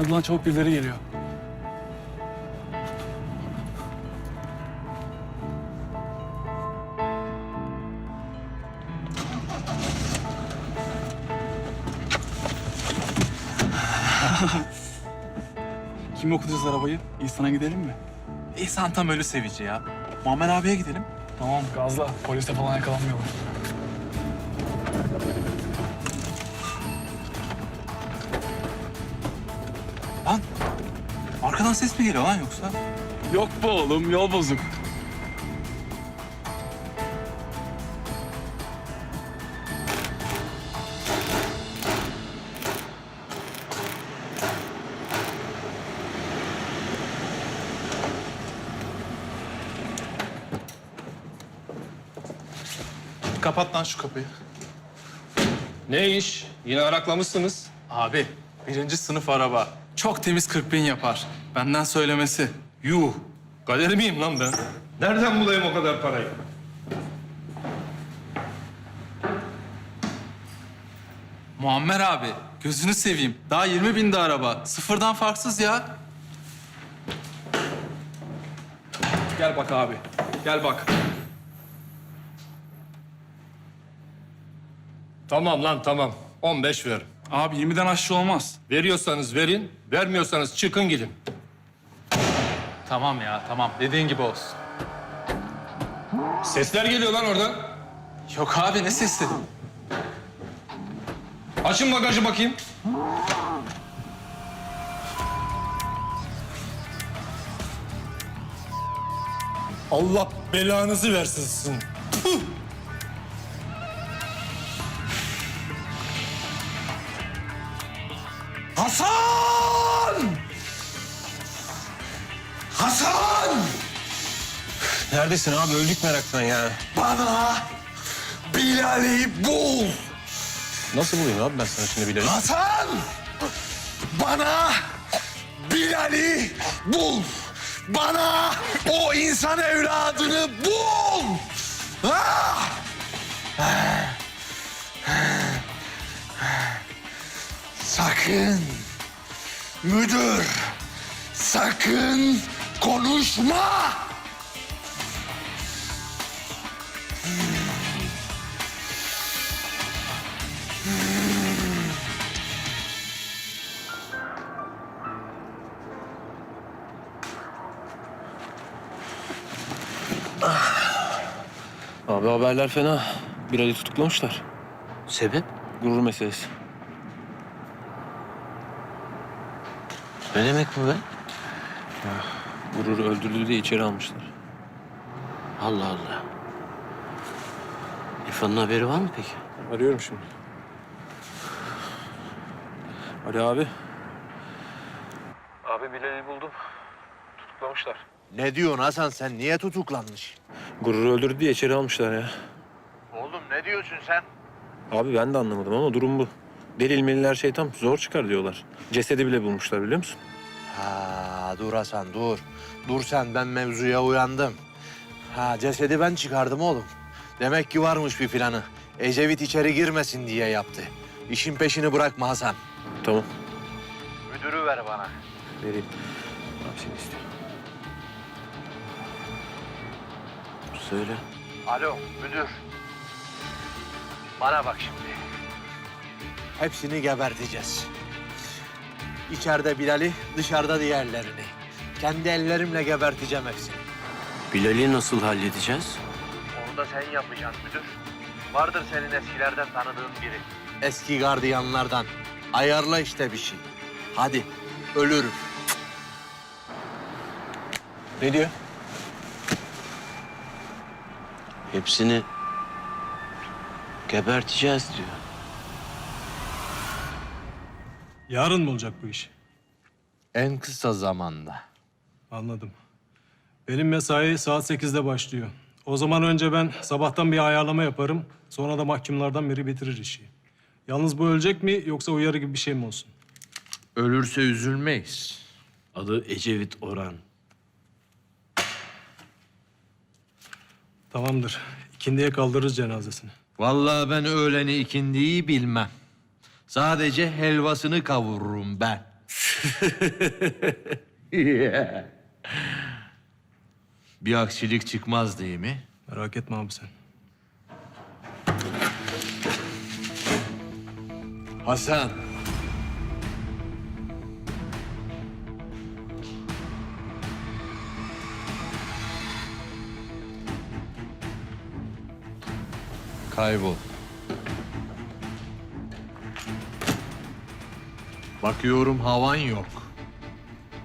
Hadi lan çabuk birileri geliyor. Kim okutacağız arabayı? İhsan'a gidelim mi? İhsan tam ölü sevici ya. Muammer abiye gidelim. Tamam gazla. Polise falan yakalanmıyorlar. Arkadan ses mi geliyor lan yoksa? Yok be oğlum yol bozuk. Kapat lan şu kapıyı. Ne iş? Yine araklamışsınız. Abi birinci sınıf araba. Çok temiz 40 bin yapar. Benden söylemesi. Yuh! Galeri miyim lan ben? Nereden bulayım o kadar parayı? Muammer abi gözünü seveyim. Daha 20 binde araba. Sıfırdan farksız ya. Gel bak abi. Gel bak. Tamam lan tamam. 15 ver. Abi 20'den aşağı olmaz. Veriyorsanız verin, vermiyorsanız çıkın gidin. Tamam ya tamam dediğin gibi olsun. Sesler geliyor lan oradan. Yok abi ne sesi? Açın bagajı bakayım. Allah belanızı versin sizin. Hasan! Hasan! Neredesin abi? Öldük meraktan ya. Bana Bilal'i bul. Nasıl bulayım abi ben sana şimdi Bilal'i? Hasan! Bana Bilal'i bul. Bana o insan evladını bul. Ah! Sakın müdür sakın konuşma. Abi haberler fena. Bilal'i tutuklamışlar. Sebep? Gurur meselesi. Ne demek bu be? Gurur'u öldürdü diye içeri almışlar. Allah Allah. İrfan'ın haberi var mı peki? Arıyorum şimdi. Ali abi. Abi Bilal'i buldum. Tutuklamışlar. Ne diyorsun Hasan sen niye tutuklanmış? Gurur'u öldürdü diye içeri almışlar ya. Oğlum ne diyorsun sen? Abi ben de anlamadım ama durum bu. Delil melil her şey tam zor çıkar diyorlar. Cesedi bile bulmuşlar biliyor musun? Ha dur Hasan dur. Dur sen ben mevzuya uyandım. Ha cesedi ben çıkardım oğlum. Demek ki varmış bir planı. Ecevit içeri girmesin diye yaptı. İşin peşini bırakma Hasan. Tamam. Müdürü ver bana. Vereyim. Abi seni istiyor. Söyle. Alo müdür. Bana bak şimdi. Hepsini geberteceğiz. İçeride Bilal'i, dışarıda diğerlerini. Kendi ellerimle geberteceğim hepsini. Bilal'i nasıl halledeceğiz? Onu da sen yapacaksın müdür. Vardır senin eskilerden tanıdığın biri. Eski gardiyanlardan. Ayarla işte bir şey. Hadi ölürüm. Ne diyor? Hepsini geberteceğiz diyor. Yarın mı olacak bu iş? En kısa zamanda. Anladım. Benim mesai saat 8'de başlıyor. O zaman önce ben sabahtan bir ayarlama yaparım. Sonra da mahkumlardan biri bitirir işi. Yalnız bu ölecek mi yoksa uyarı gibi bir şey mi olsun? Ölürse üzülmeyiz. Adı Ecevit Orhan. Tamamdır. İkindiye kaldırırız cenazesini. Vallahi ben öğleni ikindiyi bilmem. Sadece helvasını kavururum ben. Bir aksilik çıkmaz değil mi? Merak etme abi sen. Hasan. Kaybol. Bakıyorum havan yok.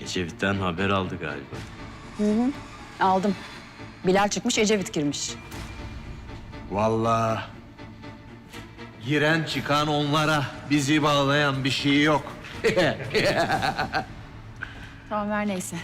Ecevit'ten haber aldı galiba. Aldım. Bilal çıkmış, Ecevit girmiş. Vallahi giren çıkan onlara bizi bağlayan bir şey yok. Tamam ver neyse.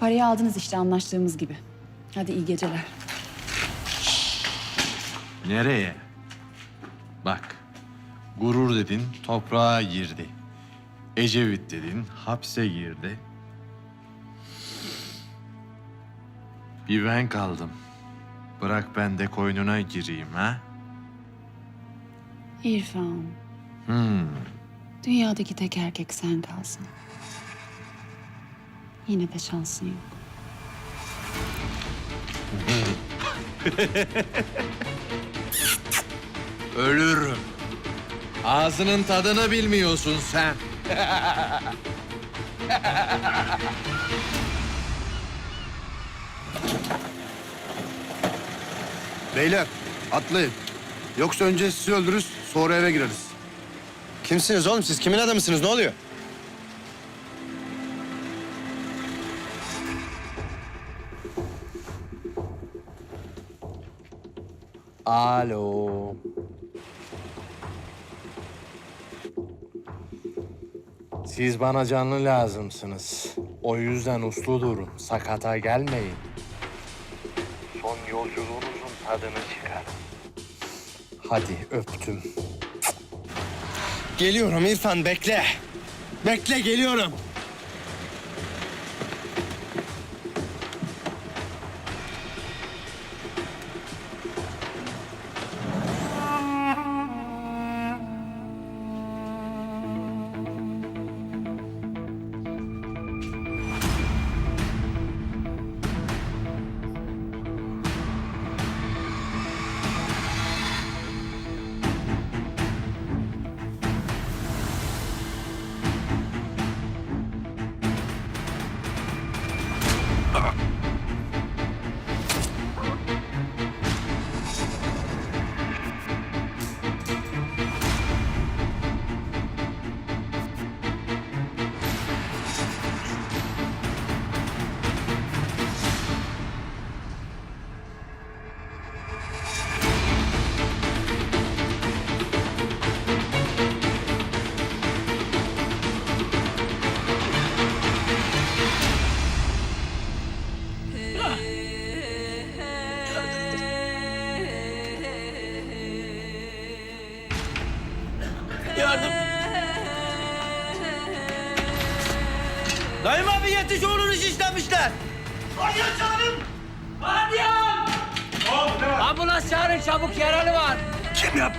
Parayı aldınız işte anlaştığımız gibi. Hadi iyi geceler. Nereye? Bak, gurur dedin toprağa girdi. Ecevit dedin hapse girdi. Bir ben kaldım. Bırak ben de koynuna gireyim ha? İrfan. Hmm. Dünyadaki tek erkek sen kalsın. Yine de şansın yok. Ölürüm. Ağzının tadını bilmiyorsun sen. Beyler atlayın. Yoksa önce sizi öldürürüz sonra eve gireriz. Kimsiniz oğlum siz? Kimin adamısınız? Ne oluyor? Alo. Siz bana canlı lazımsınız. O yüzden uslu durun. Sakata gelmeyin. Son yolculuğunuzun tadını çıkarın. Hadi öptüm. Geliyorum İrfan bekle. Bekle geliyorum.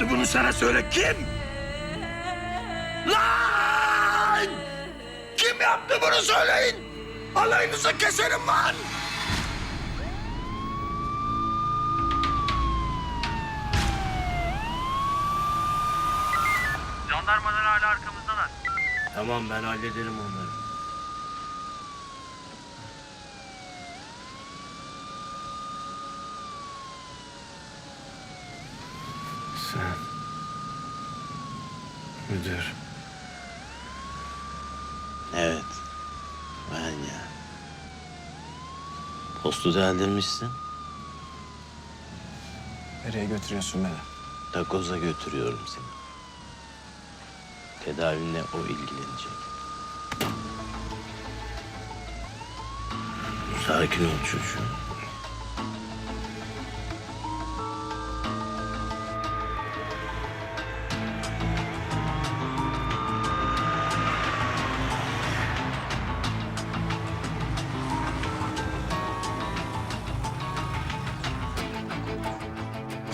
Yaptı bunu sana söyle kim? Lan! Kim yaptı bunu söyleyin. Alayınızı keserim lan. Tamam ben hallederim onları. Sen... Müdür. Evet. Ben ya. Postu deldirmişsin. Nereye götürüyorsun beni? Takoz'a götürüyorum seni. Tedavinle o ilgilenecek. Sakin ol çocuğum.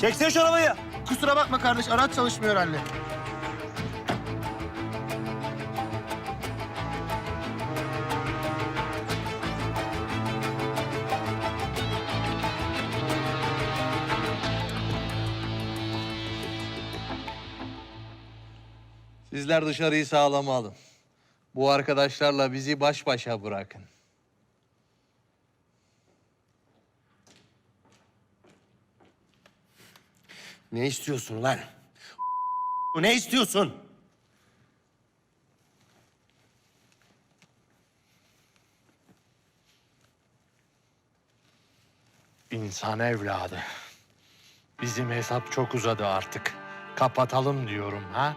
Çeksene şu arabayı. Kusura bakma kardeş, araç çalışmıyor anne. Sizler dışarıyı sağlama alın. Bu arkadaşlarla bizi baş başa bırakın. Ne istiyorsun lan? Ne istiyorsun? İnsan evladı. Bizim hesap çok uzadı artık. Kapatalım diyorum ha.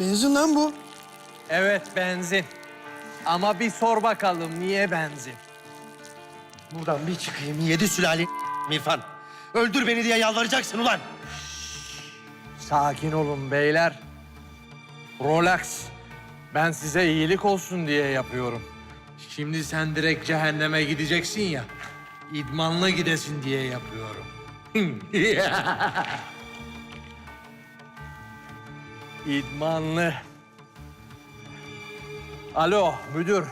Benzin lan bu. Evet benzin. Ama bir sor bakalım niye benzin? Buradan bir çıkayım yedi sülale İrfan. Öldür beni diye yalvaracaksın ulan. Sakin olun beyler. Relax. Ben size iyilik olsun diye yapıyorum. Şimdi sen direkt cehenneme gideceksin ya. İdmanlı gidesin diye yapıyorum. İdmanlı. Alo müdür.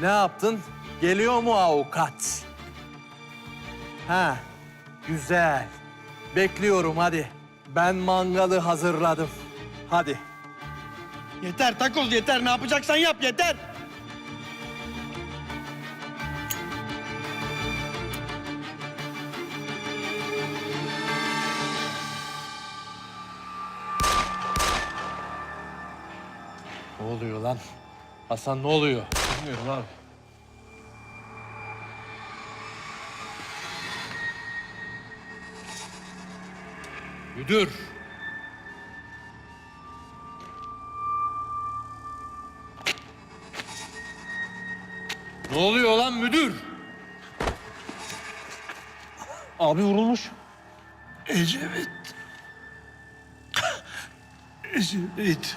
Ne yaptın? Geliyor mu avukat? Ha, güzel. Bekliyorum hadi. Ben mangalı hazırladım. Hadi. Yeter takoz yeter ne yapacaksan yap yeter. Hasan ne oluyor? Bilmiyorum abi. Müdür. Ne oluyor lan müdür? Abi vurulmuş. Ecevit. Ecevit.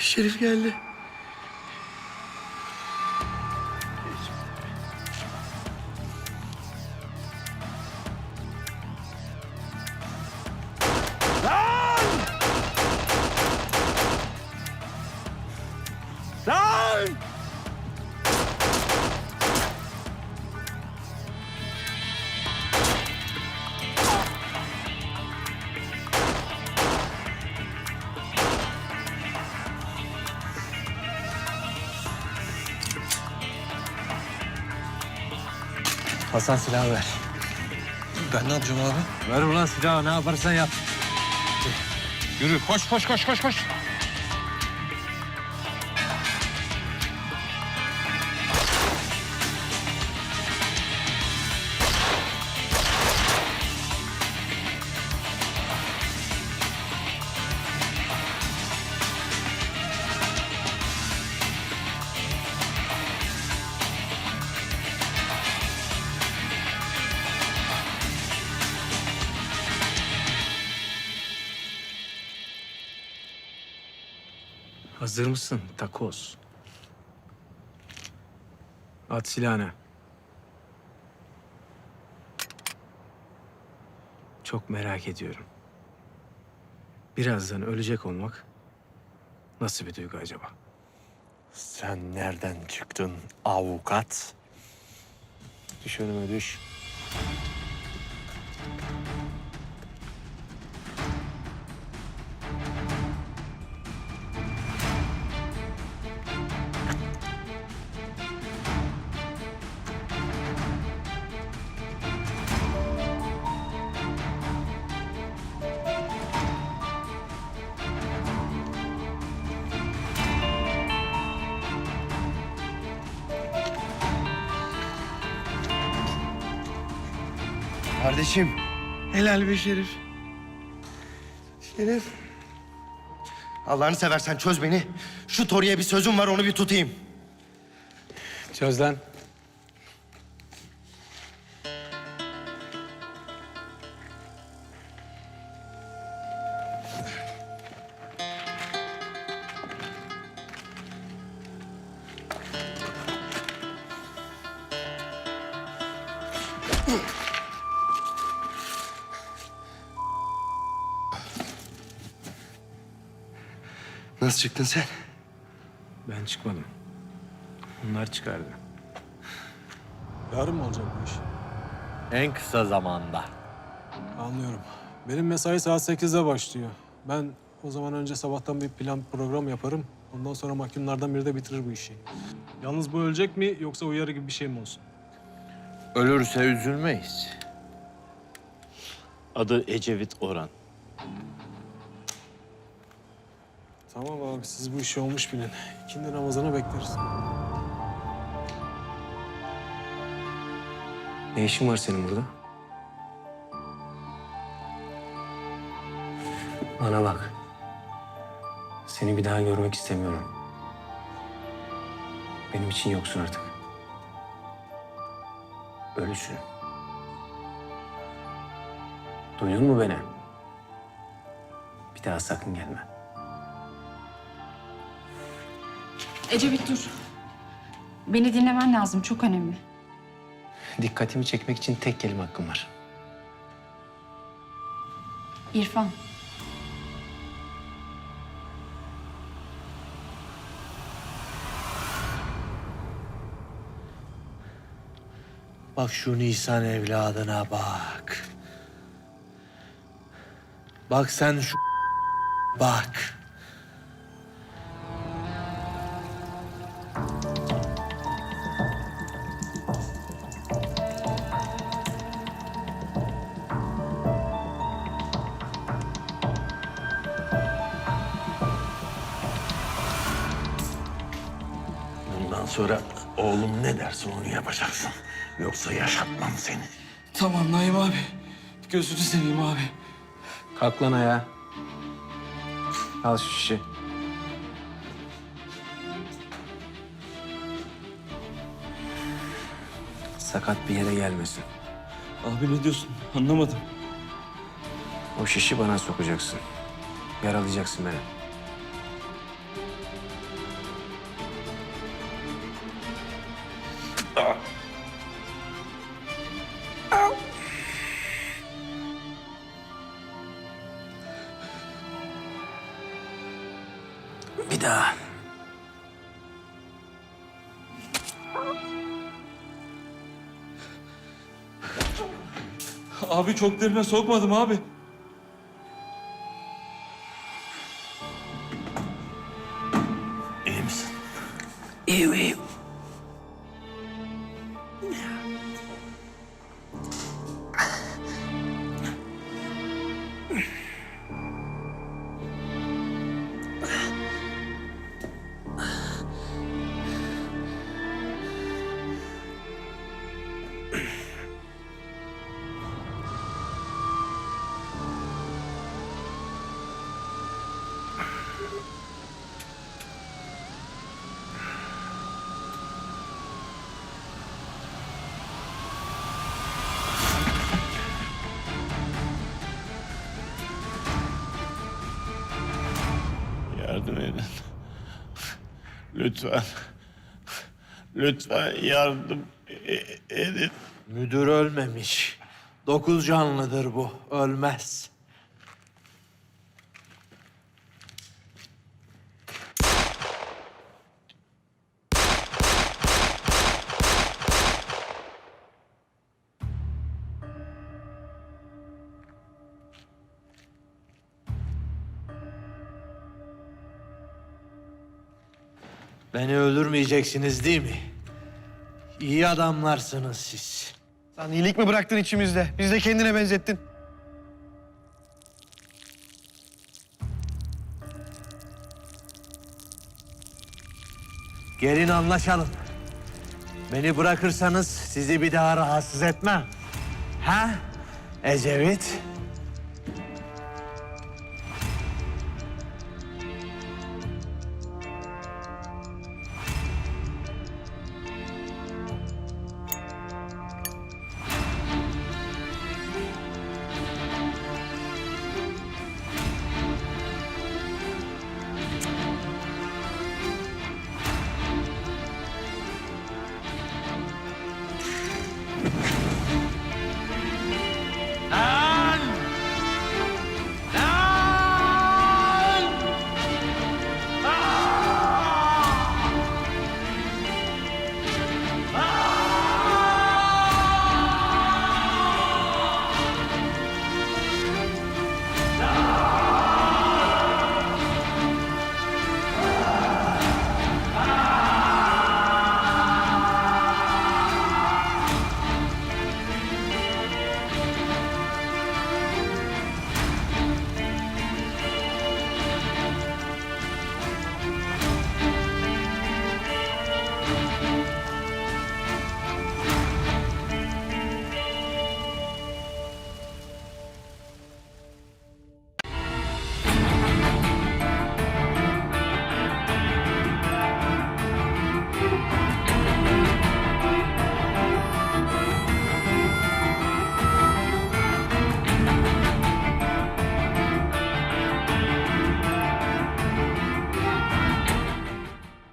Şerif geldi. Hasan silahı ver. Ben ne yapacağım abi? Ver ulan silahı ne yaparsan yap. Yürü koş koş koş koş koş. Hazır mısın takoz? At silahını. Çok merak ediyorum. Birazdan ölecek olmak nasıl bir duygu acaba? Sen nereden çıktın avukat? Düş önüme düş. Kardeşim. Helal be Şerif. Şerif. Allah'ını seversen çöz beni. Şu Tori'ye bir sözüm var onu bir tutayım. Çöz lan. Nasıl çıktın sen? Ben çıkmadım. Onlar çıkardı. Yarın mı olacak bu iş? En kısa zamanda. Anlıyorum. Benim mesai saat 8'de başlıyor. Ben o zaman önce sabahtan bir plan program yaparım. Ondan sonra mahkumlardan biri de bitirir bu işi. Yalnız bu ölecek mi yoksa uyarı gibi bir şey mi olsun? Ölürse üzülmeyiz. Adı Ecevit Orhan. Tamam abi siz bu işi olmuş bilin. İkindi namazını bekleriz. Ne işin var senin burada? Bana bak. Seni bir daha görmek istemiyorum. Benim için yoksun artık. Ölüsün. Duydun mu beni? Bir daha sakın gelme. Ecevit dur. Beni dinlemen lazım. Çok önemli. Dikkatimi çekmek için tek kelime hakkım var. İrfan. Bak şu Nisan evladına bak. Bak sen şu bak. Yapacaksın. Yoksa yaşatmam seni. Tamam Naim abi. Gözünü seveyim abi. Kalk lan ayağa. Al şu şişi. Sakat bir yere gelmesin. Abi ne diyorsun? Anlamadım. O şişi bana sokacaksın. Yaralayacaksın beni. Abi çok derine sokmadım abi. Lütfen. Lütfen yardım e- edin. Müdür ölmemiş. Dokuz canlıdır bu. Ölmez. Beni öldürmeyeceksiniz değil mi? İyi adamlarsınız siz. Sen iyilik mi bıraktın içimizde? Biz de kendine benzettin. Gelin anlaşalım. Beni bırakırsanız sizi bir daha rahatsız etmem. Ha? Ecevit?